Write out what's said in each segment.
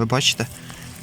Ви бачите?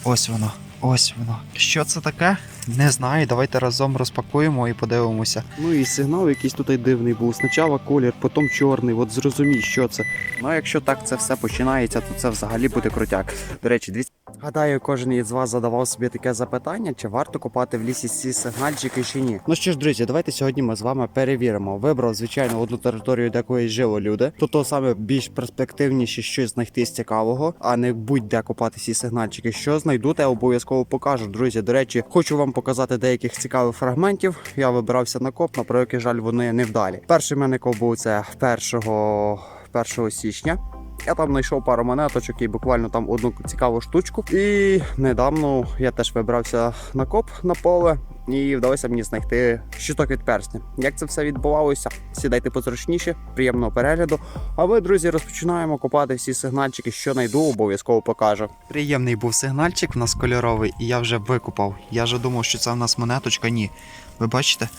Ось воно. Ось воно. Що це таке? Не знаю. Давайте разом розпакуємо і подивимося. Ну і сигнал якийсь тут дивний був. Спочатку колір, потім чорний. От зрозумій, що це. Ну якщо так це все починається, то це взагалі буде крутяк. До речі, дві... гадаю, кожен із вас задавав собі таке запитання, чи варто копати в лісі ці сигнальчики чи ні. Ну що ж, друзі, давайте сьогодні ми з вами перевіримо. Вибрав, звичайно, одну територію, де якої жили люди. То то саме більш перспективніше щось знайти з цікавого, а не будь-де копати ці сигнальчики. Що знайду, те обов'язково покажу. Друзі, до речі, хочу вам показати деяких цікавих фрагментів. Я вибирався на коп, на превеликий жаль, вони не вдалі. Перший мене коп був це 1, 1 січня. Я там знайшов пару монеточок і буквально там одну цікаву штучку. І недавно я теж вибрався на коп на поле. І вдалося мені знайти щиток від персня. Як це все відбувалося? Сідайте позручніше, приємного перегляду. А ми, друзі, розпочинаємо копати всі сигнальчики, що знайду, обов'язково покажу. Приємний був сигнальчик в нас кольоровий, і я вже викупав. Я вже думав, що це в нас монеточка. Ні. Ви бачите?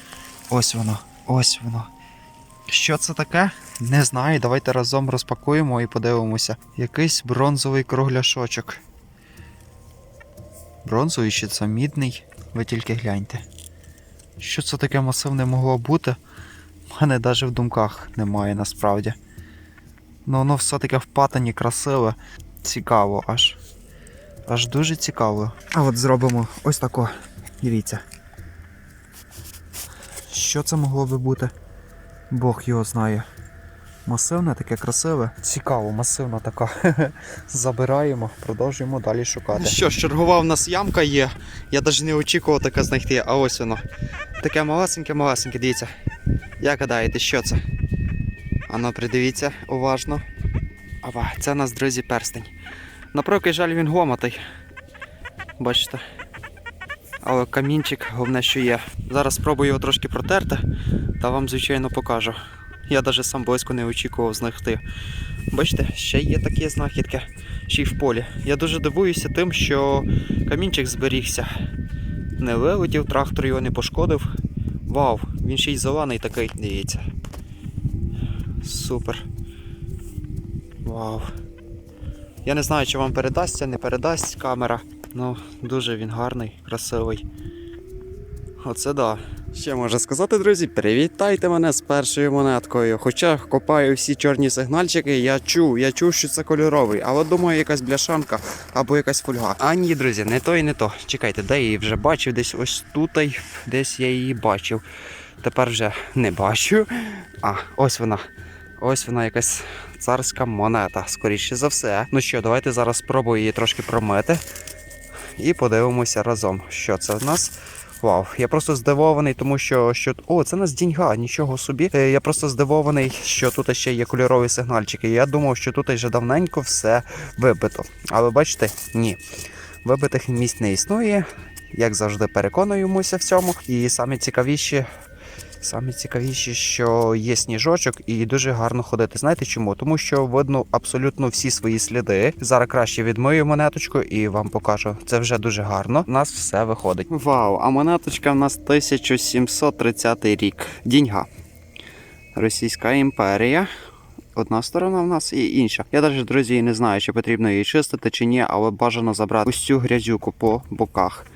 Ось воно. Ось воно. Що це таке? Не знаю. Давайте разом розпакуємо і подивимося. Якийсь бронзовий кругляшочок. Бронзовий чи це мідний? Ви тільки гляньте. Що це таке масивне могло бути? У мене навіть в думках немає насправді. Ну воно все таке в патині красиве. Цікаво аж. Аж дуже цікаво. А от зробимо ось тако. Дивіться. Що це могло би бути? Бог його знає. Масивне таке красиве. Цікаво, масивна така. Забираємо, продовжуємо далі шукати. Що ж, чергова в нас ямка є. Я навіть не очікував таке знайти, а ось воно. Таке малесеньке-малесеньке, дивіться. Як гадаєте, що це? Ану, придивіться уважно. Ава, це у нас, друзі, перстень. На превеликий жаль, він гломатий. Бачите? Але камінчик, головне, що є. Зараз спробую його трошки протерти та вам, звичайно, покажу. Я навіть сам близько не очікував знайти. Бачите, ще є такі знахідки, ще й в полі. Я дуже дивуюся тим, що камінчик зберігся. Не вилетів, трактор його не пошкодив. Вау, він ще й зелений такий, дивіться. Супер. Вау. Я не знаю, чи вам передасться, не передасть камера. Ну, дуже він гарний, красивий. Оце да. Ще можу сказати, друзі, привітайте мене з першою монеткою. Хоча копаю всі чорні сигнальчики, я чув, я чув, що це кольоровий, але думаю, якась бляшанка або якась фольга. А ні, друзі, не то і не то. Чекайте, де я її вже бачив, десь ось тут, десь я її бачив. Тепер вже не бачу. А, ось вона. Ось вона якась царська монета, скоріше за все. Ну що, давайте зараз спробую її трошки промити. І подивимося разом, що це в нас. Вау, я просто здивований, тому що, що. О, це нас діньга, нічого собі. Е, Я просто здивований, що тут ще є кольорові сигнальчики. Я думав, що тут вже давненько все вибито. Але бачите, ні. Вибитих місць не існує. Як завжди, переконуємося в цьому. І саме цікавіше. Саме цікавіше, що є сніжочок і дуже гарно ходити. Знаєте чому? Тому що видно абсолютно всі свої сліди. Зараз краще відмию монеточку і вам покажу. Це вже дуже гарно. У нас все виходить. Вау, а монеточка в нас 1730 рік. Діньга. Російська імперія. Одна сторона в нас і інша. Я навіть, друзі, не знаю, чи потрібно її чистити чи ні, але бажано забрати ось цю грязюку по боках.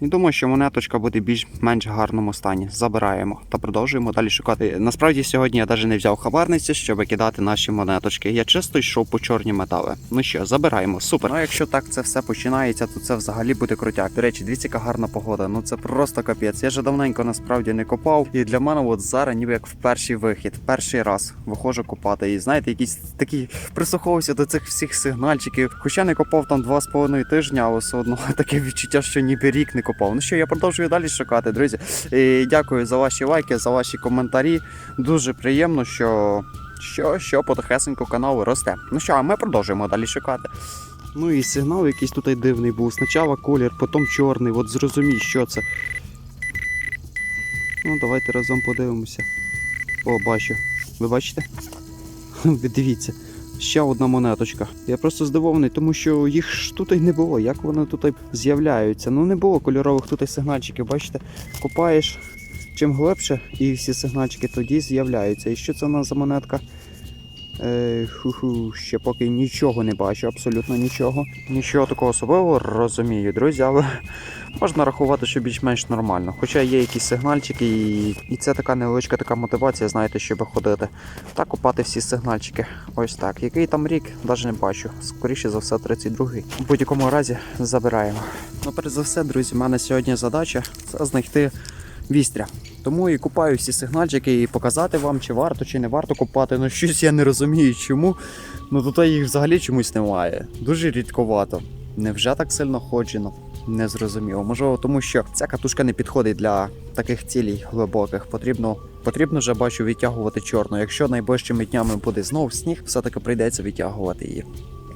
І думаю, що монеточка буде більш-менш гарному стані. Забираємо та продовжуємо далі шукати. Насправді сьогодні я навіть не взяв хабарниці, щоб кидати наші монеточки. Я чисто йшов по чорні метали. Ну що, забираємо, супер. Ну якщо так це все починається, то це взагалі буде крутяк. До речі, дивіться, яка гарна погода. Ну це просто капець. Я вже давненько насправді не копав. І для мене от зараз ніби як в перший вихід, перший раз виходжу копати. І знаєте, якісь такі прислуховувався до цих всіх сигнальчиків. Хоча не копав там два з половиною тижня, але все одно таке відчуття, що ніби рік не копав. Ну що, я продовжую далі шукати, друзі. І дякую за ваші лайки, за ваші коментарі. Дуже приємно, що, що, що потихесенько канал росте. Ну що, а ми продовжуємо далі шукати. Ну і сигнал якийсь тут дивний був. Спочатку колір, потім чорний. От зрозумій, що це. Ну, давайте разом подивимося. О, бачу. Ви бачите? Дивіться. Ще одна монеточка. Я просто здивований, тому що їх ж тут і не було. Як вони тут з'являються? Ну не було кольорових тут сигнальчиків. Бачите, копаєш чим глибше, і всі сигнальчики тоді з'являються. І що це у нас за монетка? Е, ху-ху, ще поки нічого не бачу, абсолютно нічого. Нічого такого особливого розумію, друзі, але можна рахувати, що більш-менш нормально. Хоча є якісь сигнальчики, і, і це така невеличка така мотивація, знаєте, щоб ходити. Та купати всі сигнальчики. Ось так. Який там рік, навіть не бачу. Скоріше за все, 32-й. У будь-якому разі забираємо. Ну, перш за все, друзі, в мене сьогодні задача це знайти вістря. Тому і купаю всі сигнальчики і показати вам, чи варто, чи не варто купати. Ну щось я не розумію, чому. Ну тут їх взагалі чомусь немає. Дуже рідковато. Невже так сильно ходжено? Не зрозуміло. Можливо, тому що ця катушка не підходить для таких цілей глибоких. Потрібно, потрібно вже бачу відтягувати чорну. Якщо найближчими днями буде знов сніг, все-таки прийдеться відтягувати її.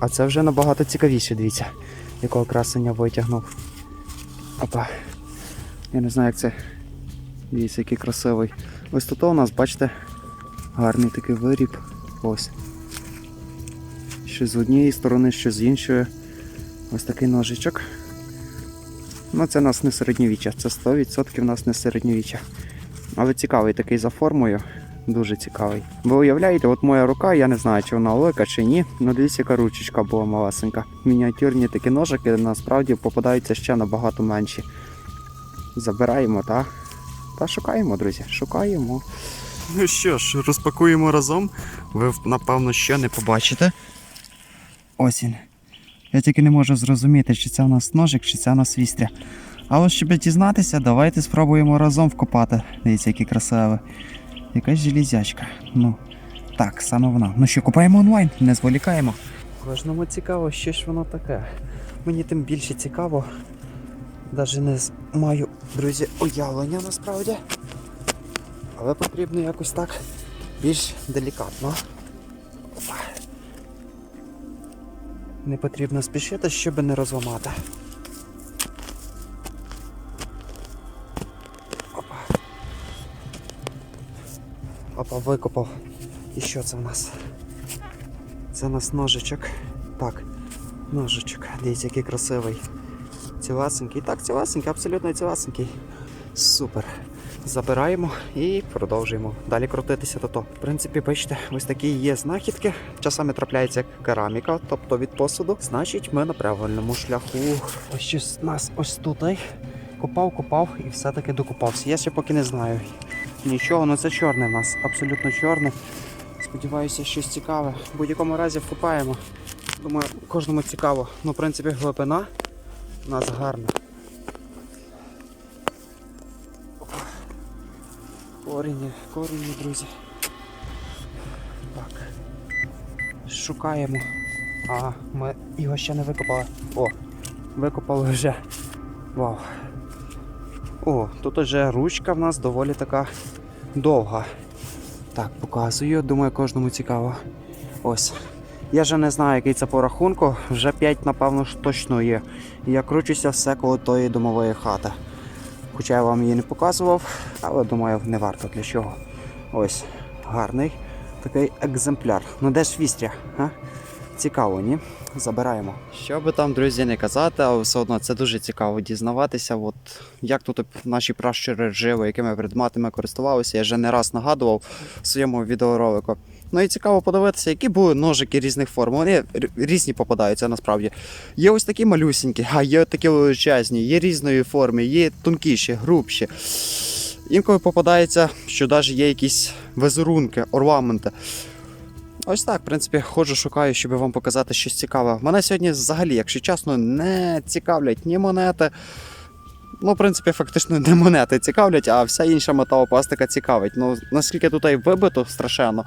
А це вже набагато цікавіше, дивіться, якого красення витягнув. Опа. Я не знаю, як це. Дивіться, який красивий. Ось тут у нас, бачите, гарний такий виріб. Ось. Що з однієї сторони, що з іншої. Ось такий ножичок. Ну, це у нас не середньовіччя, це 100% у нас не середньовіччя. Але цікавий такий за формою. Дуже цікавий. Ви уявляєте, от моя рука, я не знаю, чи вона велика чи ні. Ну дивіться, яка ручечка була малесенька. Мініатюрні такі ножики насправді попадаються ще набагато менші. Забираємо, так? Та шукаємо, друзі, шукаємо. Ну що ж, розпакуємо разом. Ви напевно ще не побачите. Ось він. Я тільки не можу зрозуміти, чи це у нас ножик, чи це у нас вістря. Але щоб дізнатися, давайте спробуємо разом вкопати. Дивіться, який красивий. Якась железячка. Ну, так, саме вона. Ну що, купаємо онлайн, не зволікаємо. Кожному цікаво, що ж воно таке. Мені тим більше цікаво. Навіть не маю, друзі, уявлення насправді. Але потрібно якось так більш делікатно. Опа. Не потрібно спішити, щоб не розламати. Опа. Опа, викопав. І що це в нас? Це у нас ножичок. Так, ножичок. Дивіться, який красивий. Ціласенький. Так, ціласенький, абсолютно ціласенький. Супер. Забираємо і продовжуємо далі крутитися до то. В принципі, бачите, ось такі є знахідки. Часами трапляється кераміка, тобто від посуду. Значить, ми на правильному шляху. Ось щось нас ось тут. Копав, копав і все-таки докопався. Я ще поки не знаю. Нічого, ну це чорне в нас, абсолютно чорне. Сподіваюся, щось цікаве. В будь-якому разі вкопаємо. Думаю, кожному цікаво. Ну, в принципі, глибина у нас гарна. Коріння, коріння, друзі. Так. Шукаємо. А, ми його ще не викопали. О, викопали вже. Вау. О, тут вже ручка в нас доволі така довга. Так, показую, думаю, кожному цікаво. Ось. Я вже не знаю, який це по рахунку, вже 5, напевно, точно є. Я кручуся все коло тої домової хати. Хоча я вам її не показував, але думаю, не варто для чого. Ось, гарний такий екземпляр. Ну де ж вістря? А? Цікаво, ні? Забираємо. Що би там, друзі, не казати, але все одно це дуже цікаво дізнаватися. От як тут наші пращури жили, якими предметами користувалися. Я вже не раз нагадував в своєму відеоролику. Ну і цікаво подивитися, які були ножики різних форм. Вони різні попадаються насправді. Є ось такі малюсінькі, а є такі величезні, є різної форми, є тонкіші, грубші. Інколи попадається, що навіть є якісь визерунки, орнаменти. Ось так, в принципі, ходжу, шукаю, щоб вам показати щось цікаве. Мене сьогодні взагалі, якщо чесно, не цікавлять ні монети. Ну, в принципі, фактично не монети цікавлять, а вся інша металопластика цікавить. Ну, наскільки тут і вибито страшенно,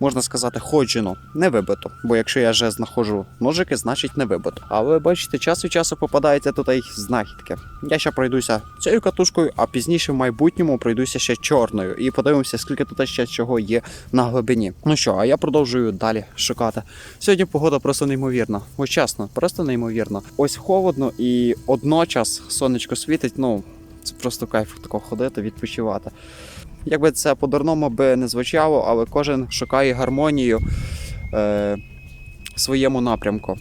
можна сказати, ходжено, не вибито. Бо якщо я вже знаходжу ножики, значить не вибито. Але бачите, час від часу попадаються тут і знахідки. Я ще пройдуся цією катушкою, а пізніше в майбутньому пройдуся ще чорною. І подивимося, скільки тут ще чого є на глибині. Ну що, а я продовжую далі шукати. Сьогодні погода просто неймовірна. Ось чесно, просто неймовірна. Ось холодно і одночас сонечко світить. Ну це просто кайф тако ходити, відпочивати. Якби це по-дурному би не звучало, але кожен шукає гармонію е, своєму напрямку.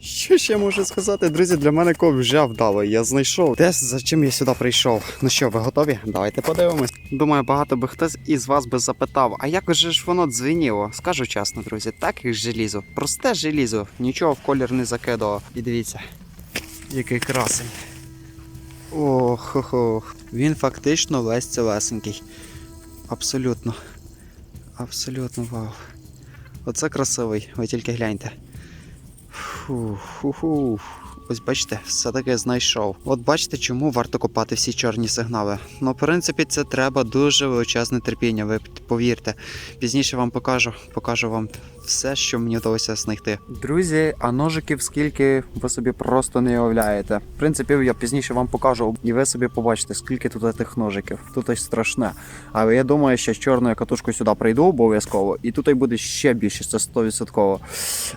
Що ще можу сказати, друзі, для мене коп вже вдалий. Я знайшов те, за чим я сюди прийшов. Ну що, ви готові? Давайте подивимось. Думаю, багато би хтось із вас би запитав, а як же ж воно дзвеніло? Скажу чесно, друзі, так як желізо. Просте желізо, нічого в колір не закидував. І дивіться, який красень. Ох, хо хо Він фактично весь цілесенький. Абсолютно. Абсолютно вау. Оце красивий, ви тільки гляньте. Фу, фу, фу. Ось бачите, все-таки знайшов. От бачите, чому варто копати всі чорні сигнали. Ну, в принципі, це треба дуже величезне терпіння, ви повірте. Пізніше вам покажу, покажу вам все, що мені вдалося знайти. Друзі, а ножиків скільки ви собі просто не уявляєте. В принципі, я пізніше вам покажу, і ви собі побачите, скільки тут тих ножиків. Тут ось страшне. Але я думаю, що з чорною катушкою сюди прийду обов'язково, і тут буде ще більше, це 100%.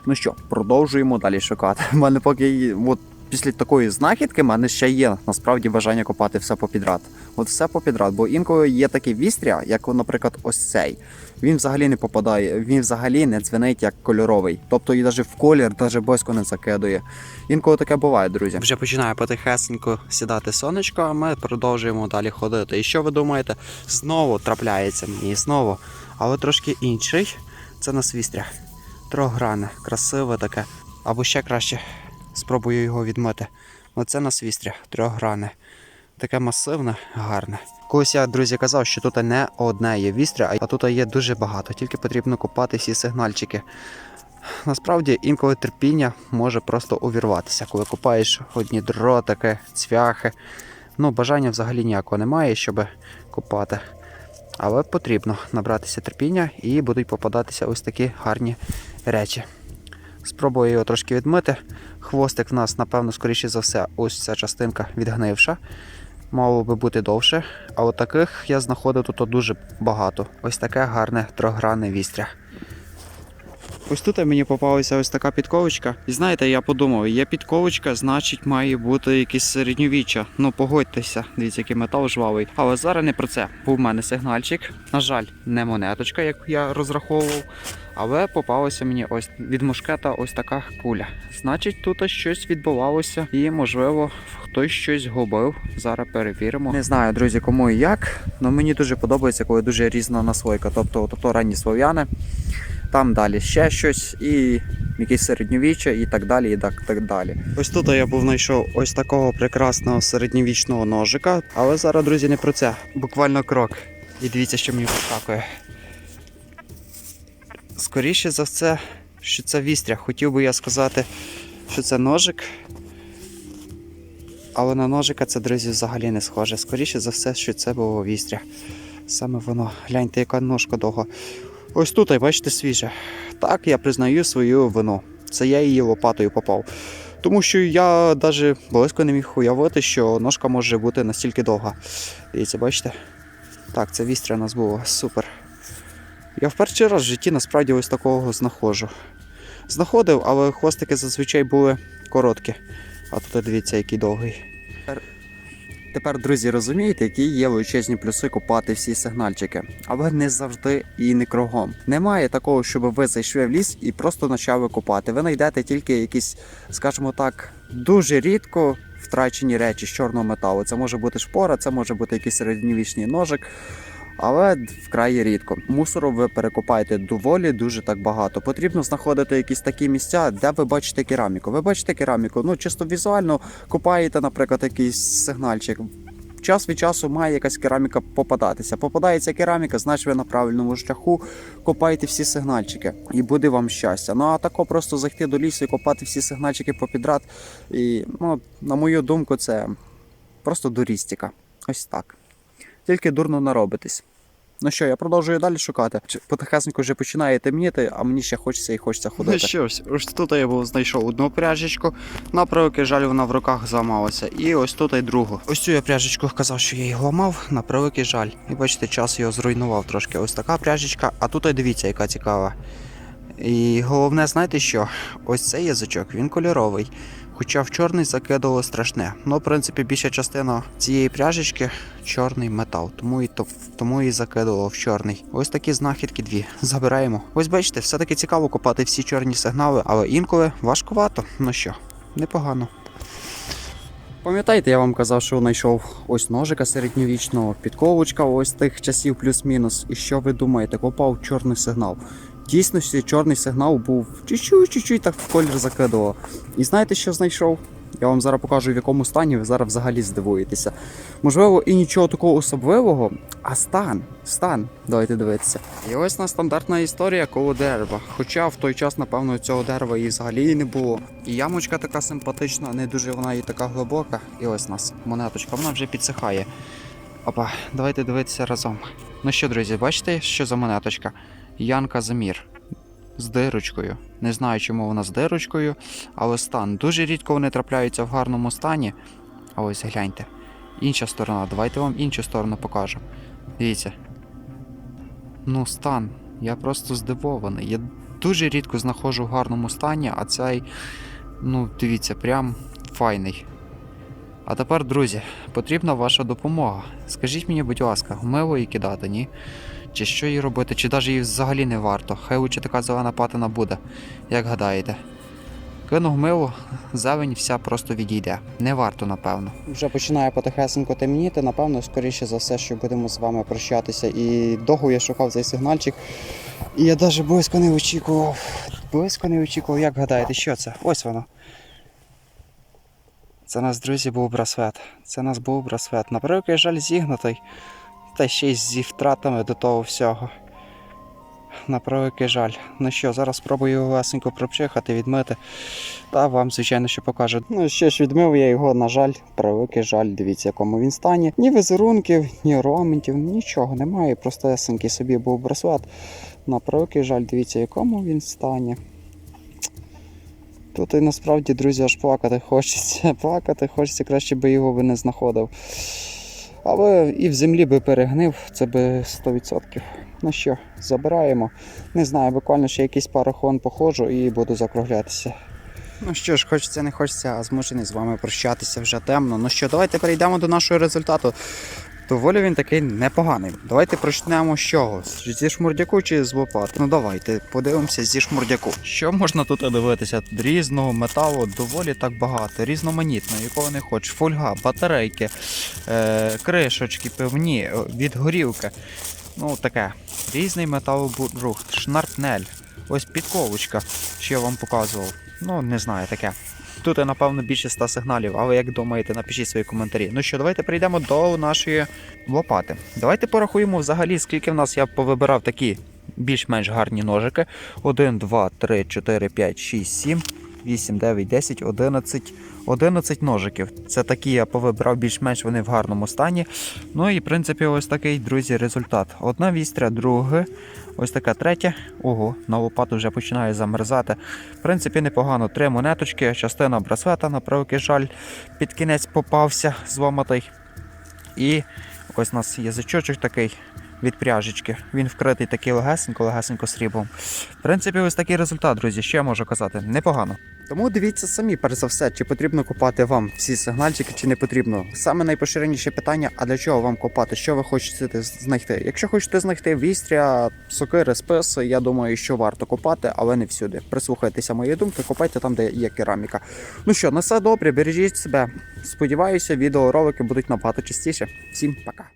Ну що, продовжуємо далі шукати. У мене поки от після такої знахідки в мене ще є насправді бажання копати все попідряд. От все попідряд, бо інколи є такі вістря, як, наприклад, ось цей. Він взагалі не попадає, він взагалі не дзвенить як кольоровий. Тобто і навіть в колір навіть близько не закидує. Інколи таке буває, друзі. Вже починає потихесенько сідати сонечко, а ми продовжуємо далі ходити. І що ви думаєте? Знову трапляється мені, знову. Але трошки інший. Це на свістря. Трогране, красиве таке. Або ще краще спробую його відмити. Оце на свістря, трьохгране. Таке масивне, гарне. Колись я, друзі, казав, що тут не одне є вістря, а тут є дуже багато, тільки потрібно копати всі сигнальчики. Насправді інколи терпіння може просто увірватися, коли копаєш одні дротики, цвяхи. Ну, бажання взагалі ніякого немає, щоб копати. Але потрібно набратися терпіння і будуть попадатися ось такі гарні речі. Спробую його трошки відмити. Хвостик в нас, напевно, скоріше за все, ось ця частинка відгнивша. Мало би бути довше. А от таких я знаходив тут дуже багато. Ось таке гарне трьохгранне вістря. Ось тут мені попалася ось така підковочка. І знаєте, я подумав, є підковочка, значить має бути якесь середньовіччя. Ну погодьтеся, дивіться, який метал жвавий. Але зараз не про це. Був в мене сигнальчик. На жаль, не монеточка, як я розраховував. Але попалася мені ось від мушкета ось така куля. Значить, тут щось відбувалося, і можливо хтось щось губив. Зараз перевіримо. Не знаю, друзі, кому і як. але мені дуже подобається, коли дуже різна наслойка. Тобто, ото ранні слов'яни. Там далі ще щось, і якісь середньовіччя, і так далі, і так, так далі. Ось тут я був знайшов ось такого прекрасного середньовічного ножика. Але зараз, друзі, не про це. Буквально крок. І дивіться, що мені підскакує. Скоріше за все, що це вістря. Хотів би я сказати, що це ножик. Але на ножика це, друзі, взагалі не схоже. Скоріше за все, що це було вістря. Саме воно. Гляньте, яка ножка довга. Ось тут, бачите, свіже. Так, я признаю свою вину. Це я її лопатою попав. Тому що я навіть близько не міг уявити, що ножка може бути настільки довга. Дивіться, бачите? Так, це вістря у нас було. Супер. Я в перший раз в житті насправді ось такого знаходжу. Знаходив, але хвостики зазвичай були короткі. А тут дивіться, який довгий. Тепер, друзі, розумієте, які є величезні плюси купати всі сигнальчики, але не завжди і не кругом. Немає такого, щоб ви зайшли в ліс і просто почали купати. Ви знайдете тільки якісь, скажімо так, дуже рідко втрачені речі з чорного металу. Це може бути шпора, це може бути якийсь середньовічний ножик. Але вкрай рідко. Мусору ви перекопаєте доволі дуже так багато. Потрібно знаходити якісь такі місця, де ви бачите кераміку. Ви бачите кераміку, ну чисто візуально копаєте, наприклад, якийсь сигнальчик. Час від часу має якась кераміка попадатися. Попадається кераміка, значить ви на правильному шляху копаєте всі сигнальчики, і буде вам щастя. Ну а тако просто зайти до лісу і копати всі сигнальчики попідряд. І ну, на мою думку, це просто дурістика. Ось так. Тільки дурно наробитись. Ну що, я продовжую далі шукати. Потихесенько вже починає темніти, а мені ще хочеться і хочеться ходити. Ну що ж, ось тут я був знайшов одну пряжечку, на превеликий жаль, вона в руках зламалася. І ось тут і другу. Ось цю я пряжечку казав, що я її ламав, на превеликий жаль. І бачите, час його зруйнував трошки. Ось така пряжечка, а тут і дивіться, яка цікава. І головне, знаєте що? Ось цей язичок, він кольоровий. Хоча в чорний закидало страшне. Ну, в принципі, більша частина цієї пряжечки чорний метал, тому і то тому і закидало в чорний. Ось такі знахідки дві. Забираємо. Ось бачите, все-таки цікаво копати всі чорні сигнали, але інколи важкувато. Ну що, непогано. Пам'ятаєте, я вам казав, що знайшов ось ножика середньовічного, підковочка ось тих часів плюс-мінус. І що ви думаєте, копав чорний сигнал. Дійсно, чорний сигнал був чуть-чуть, так в колір закидував. І знаєте, що знайшов? Я вам зараз покажу, в якому стані ви зараз взагалі здивуєтеся. Можливо, і нічого такого особливого, а стан. Стан. Давайте дивитися. І ось на стандартна історія коло дерева. Хоча в той час, напевно, цього дерева і взагалі не було. І ямочка така симпатична, не дуже вона і така глибока. І ось нас монеточка, вона вже підсихає. Опа, давайте дивитися разом. Ну що, друзі, бачите, що за монеточка? Янка Замір. З дирочкою. Не знаю, чому вона з дирочкою, але стан. Дуже рідко вони трапляються в гарному стані. А ось гляньте. Інша сторона. Давайте вам іншу сторону покажу. Дивіться. Ну, стан. Я просто здивований. Я дуже рідко знаходжу в гарному стані, а цей, ну, дивіться, прям файний. А тепер, друзі, потрібна ваша допомога. Скажіть мені, будь ласка, мило її кидати, ні? Чи що їй робити, чи навіть її взагалі не варто. Хай лучше така зелена патина буде, як гадаєте. Кинув мило, зелень вся просто відійде. Не варто, напевно. Вже починає потихесенько темніти, напевно, скоріше за все, що будемо з вами прощатися. І довго я шукав цей сигнальчик. І я навіть близько не очікував. Близько не очікував, як гадаєте, що це? Ось воно. Це нас, друзі, був браслет. Це нас був браслет. На жаль, зігнутий. Та ще й зі втратами до того всього. На превеликий жаль. Ну що, зараз спробую його лесенько пропчихати, відмити. Та вам, звичайно, що покажу. Ну що ж, відмив я його, на жаль, превеликий жаль. Дивіться, якому він стані. Ні візерунків, ні орнаментів, нічого немає. Просто лесенький собі був браслет. На превеликий жаль, дивіться, якому він стані. Тут і насправді, друзі, аж плакати хочеться. Плакати хочеться, краще би його би не знаходив. Але і в землі би перегнив, це би 100%. Ну що, забираємо. Не знаю, буквально ще якийсь парахон походжу і буду закруглятися. Ну що ж, хочеться, не хочеться, а змушений з вами прощатися вже темно. Ну що, давайте перейдемо до нашого результату. Доволі він такий непоганий. Давайте почнемо з чого? Зі шмурдяку чи з лопати? Ну давайте подивимося зі шмурдяку. Що можна тут дивитися? Різного металу доволі так багато, різноманітно, якого не хочеш. Фольга, батарейки, е- кришечки певні, е, від горілки. Ну таке. Різний металобрухт, шнарпнель. Ось підковочка, що я вам показував. Ну, не знаю, таке. Тут, напевно, більше 100 сигналів, але як думаєте, напишіть свої коментарі. Ну що, давайте прийдемо до нашої лопати. Давайте порахуємо взагалі, скільки в нас я повибирав такі більш-менш гарні ножики. 1, 2, 3, 4, 5, 6, 7, 8, 9, 10, 11. 11 ножиків. Це такі я повибрав більш-менш вони в гарному стані. Ну і в принципі, ось такий, друзі, результат. Одна вістря, друга, ось така третя. Ого, на лопату вже починає замерзати. В принципі, непогано. Три монеточки, частина браслета, на превеликий жаль, під кінець попався зломатий. І ось у нас язичочок такий від пряжечки. Він вкритий такий легесенько, легесенько сріблом. В принципі, ось такий результат, друзі. Я можу казати? Непогано. Тому дивіться самі, перш за все, чи потрібно копати вам всі сигнальчики, чи не потрібно. Саме найпоширеніше питання: а для чого вам копати? Що ви хочете знайти? Якщо хочете знайти вістря, сокири, списи, я думаю, що варто копати, але не всюди. Прислухайтеся моєї думки, копайте там, де є кераміка. Ну що, на все добре, бережіть себе. Сподіваюся, відеоролики будуть набагато частіше. Всім пока.